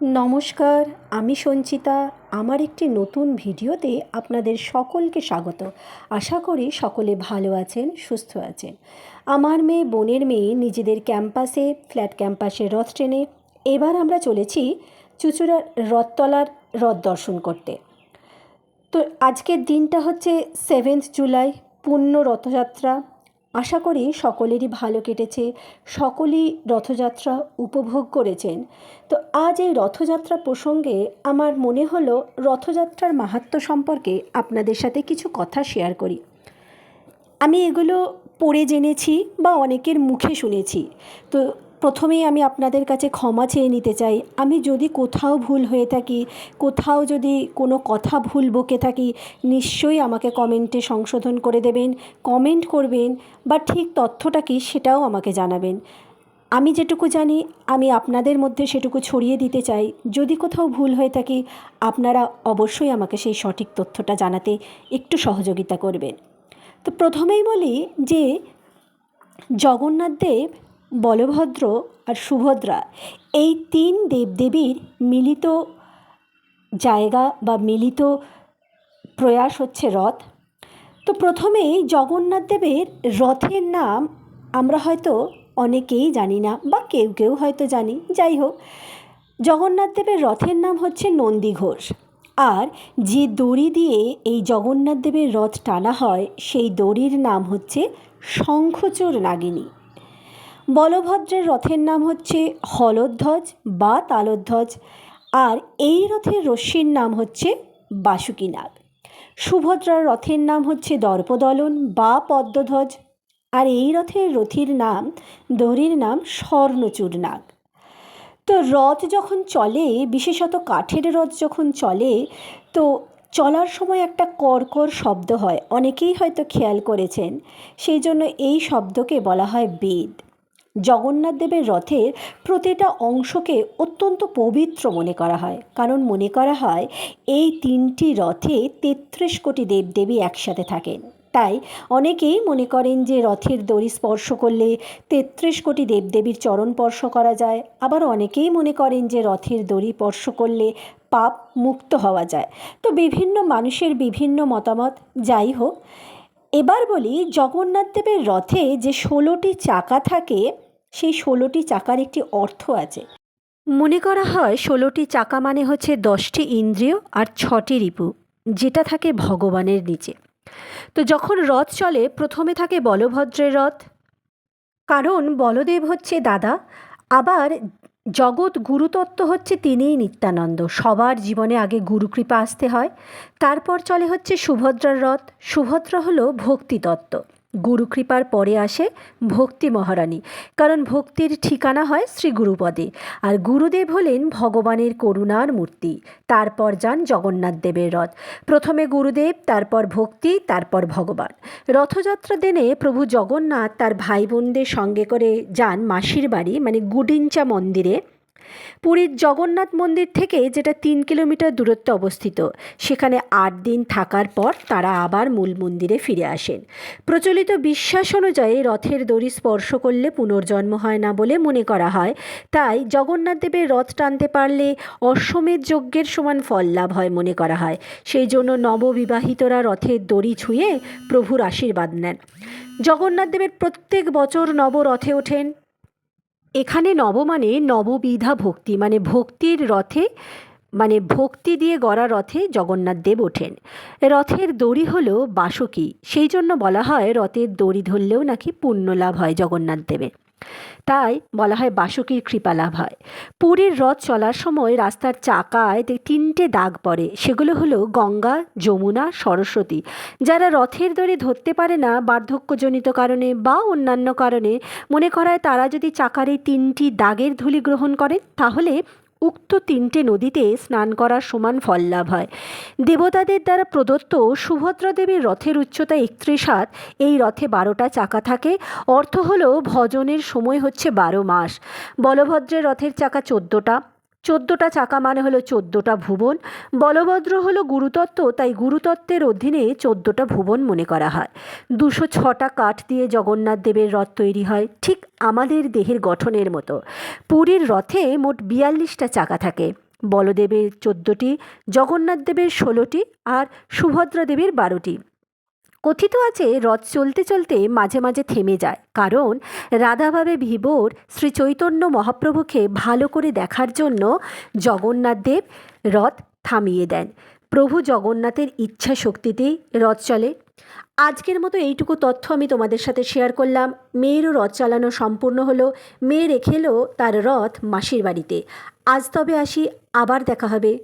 নমস্কার, আমি সঞ্চিতা। আমার একটি নতুন ভিডিওতে আপনাদের সকলকে স্বাগত। আশা করি সকলে ভালো আছেন, সুস্থ আছেন। আমার মেয়ে, বোনের মেয়ে নিজেদের ক্যাম্পাসে, ফ্ল্যাট ক্যাম্পাসে রথ ট্রেনে এবার আমরা চলেছি চুচুড়ার রথতলার রথ দর্শন করতে। তো আজকের দিনটা হচ্ছে সেভেন্থ জুলাই পূর্ণ রথযাত্রা। আশা করি সকলেরই ভালো কেটেছে, সকলেই রথযাত্রা উপভোগ করেছেন। তো আজ এই রথযাত্রা প্রসঙ্গে আমার মনে হলো রথযাত্রার মাহাত্ম সম্পর্কে আপনাদের সাথে কিছু কথা শেয়ার করি। আমি এগুলো পড়ে জেনেছি বা অনেকের মুখে শুনেছি। তো প্রথমেই আমি আপনাদের কাছে ক্ষমা চেয়ে নিতে চাই। আমি যদি কোথাও ভুল হয়ে থাকি, কোথাও যদি কোনো কথা ভুল বকে থাকি, নিশ্চয়ই আমাকে কমেন্টে সংশোধন করে দেবেন, কমেন্ট করবেন বা ঠিক তথ্যটা কি সেটাও আমাকে জানাবেন। আমি যেটুকু জানি, আমি আপনাদের মধ্যে সেটুকু ছড়িয়ে দিতে চাই। যদি কোথাও ভুল হয়ে থাকি, আপনারা অবশ্যই আমাকে সেই সঠিক তথ্যটা জানাতে একটু সহযোগিতা করবেন। তো প্রথমেই বলি যে, জগন্নাথ দেব বলভদ্র আর সুভদ্রা এই তিন দেবদেবীর মিলিত জায়গা বা মিলিত প্রয়াস হচ্ছে রথ। তো প্রথমেই জগন্নাথ দেবের রথের নাম আমরা হয়তো অনেকেই জানি না বা কেউ কেউ হয়তো জানি। যাই হোক, জগন্নাথ দেবের রথের নাম হচ্ছে নন্দী ঘোষ। আর যে দড়ি দিয়ে এই জগন্নাথ দেবের রথ টানা হয়, সেই দড়ির নাম হচ্ছে শঙ্খচূড় নাগিনী। বলভদ্রের রথের নাম হচ্ছে হলধ্বজ বা তালধ্বজ। আর এই রথের রশ্মির নাম হচ্ছে বাসুকীনাগ। সুভদ্রার রথের নাম হচ্ছে দর্পদলন বা পদ্মধ্বজ। আর এই রথের রথির নাম, দড়ির নাম স্বর্ণচূড় নাগ তো রথ যখন চলে, বিশেষত কাঠের রথ যখন চলে, তো চলার সময় একটা কর্কর শব্দ হয়। অনেকেই হয়তো খেয়াল করেছেন, সেই জন্য এই শব্দকে বলা হয় বেদ। জগন্নাথ দেবের রথের প্রতিটা অংশকে অত্যন্ত পবিত্র মনে করা হয়। কারণ মনে করা হয়, এই তিনটি রথে তেত্রিশ কোটি দেবদেবী একসাথে থাকেন। তাই অনেকেই মনে করেন যে রথের দড়ি স্পর্শ করলে তেত্রিশ কোটি দেবদেবীর চরণ স্পর্শ করা যায়। আবার অনেকেই মনে করেন যে রথের দড়ি স্পর্শ করলে পাপ মুক্ত হওয়া যায়। তো বিভিন্ন মানুষের বিভিন্ন মতামত। যাই হোক, এবার বলি, জগন্নাথ দেবের রথে যে ষোলোটি চাকা থাকে সেই ষোলোটি চাকার একটি অর্থ আছে। মনে করা হয় ষোলোটি চাকা মানে হচ্ছে দশটি ইন্দ্রিয় আর ছটি রিপু, যেটা থাকে ভগবানের নিচে। তো যখন রথ চলে, প্রথমে থাকে বলভদ্রের রথ। কারণ বলদেব হচ্ছে দাদা, আবার জগৎ গুরুতত্ত্ব হচ্ছে তিনিই নিত্যানন্দ। সবার জীবনে আগে গুরুকৃপা আসতে হয়, তারপর চলে হচ্ছে সুভদ্রার রথ। সুভদ্রা হলো ভক্তিতত্ত্ব। গুরুকৃপার পরে আসে ভক্তি মহারানী। কারণ ভক্তির ঠিকানা হয় শ্রী গুরুপদে। আর গুরুদেব হলেন ভগবানের করুণার মূর্তি। তারপর যান জগন্নাথ দেবের রথ। প্রথমে গুরুদেব, তারপর ভক্তি, তারপর ভগবান। রথযাত্রা দিনে প্রভু জগন্নাথ তার ভাই বোনদের সঙ্গে করে যান মাসির বাড়ি মানে গুডিঞ্চা মন্দিরে। পুরীর জগন্নাথ মন্দির থেকে যেটা তিন কিলোমিটার দূরত্বে অবস্থিত, সেখানে আট দিন থাকার পর তারা আবার মূল মন্দিরে ফিরে আসেন। প্রচলিত বিশ্বাস অনুযায়ী রথের দড়ি স্পর্শ করলে পুনর্জন্ম হয় না বলে মনে করা হয়। তাই জগন্নাথ দেবের রথ টানতে পারলে অশ্বমেধ যজ্ঞের সমান ফল লাভ হয় মনে করা হয়। সেই জন্য নববিবাহিতরা রথের দড়ি ছুঁয়ে প্রভুর আশীর্বাদ নেন। জগন্নাথ দেবের প্রত্যেক বছর নবরথে ওঠেন। এখানে নব মানে নববিধা ভক্তি মানে ভক্তির রথে মানে ভক্তি দিয়ে গড়া রথে জগন্নাথ দেব ওঠেন। রথের দড়ি হলো বাসকি, সেই জন্য বলা হয় রথের দড়ি ধরলেও নাকি পুণ্য লাভ হয় জগন্নাথ দেবের। তাই বলা হয় বাসুকীর কৃপা লাভ হয়। পুরীর রথ চলার সময় রাস্তার চাকায় তিনটে দাগ পড়ে। সেগুলো হলো গঙ্গা, যমুনা, সরস্বতী। যারা রথের দড়ি ধরতে পারে না বার্ধক্যজনিত কারণে বা অন্যান্য কারণে, মনে করায় তারা যদি চাকার এই তিনটি দাগের ধুলি গ্রহণ করেন তাহলে উক্ত তিনটে নদীতে স্নান করার সমান ফল লাভ হয়। দেবতাদের দ্বারা প্রদত্ত সুভদ্রা দেবীর রথের উচ্চতা একত্রিশ হাত এই রথে বারোটা চাকা থাকে। অর্থ হলো ভজনের সময় হচ্ছে বারো মাস। বলভদ্রের রথের চাকা চোদ্দোটা। চোদ্দোটা চাকা মানে হলো চোদ্দোটা ভুবন। বলভদ্র হলো গুরুতত্ত্ব, তাই গুরুতত্ত্বের অধীনে চোদ্দোটা ভুবন মনে করা হয়। দুশো ছটা কাঠ দিয়ে জগন্নাথ দেবের রথ তৈরি হয়, ঠিক আমাদের দেহের গঠনের মতো। পুরীর রথে মোট বিয়াল্লিশটা চাকা থাকে। বলদেবের চোদ্দোটি, জগন্নাথ দেবের ষোলোটি আর সুভদ্রা দেবীর বারোটি। কথিত আছে, রথ চলতে চলতে মাঝে মাঝে থেমে যায়। কারণ রাধাভাবে ভিভোর শ্রী চৈতন্য মহাপ্রভুকে ভালো করে দেখার জন্য জগন্নাথ দেব রথ থামিয়ে দেন। প্রভু জগন্নাথের ইচ্ছা শক্তিতেই রথ চলে। আজকের মতো এইটুকু তথ্য আমি তোমাদের সাথে শেয়ার করলাম। মেয়েরও রথ চালানো সম্পূর্ণ হলো। মেয়ে রেখেলো তার রথ মাসির বাড়িতে। আজ তবে আসি, আবার দেখা হবে।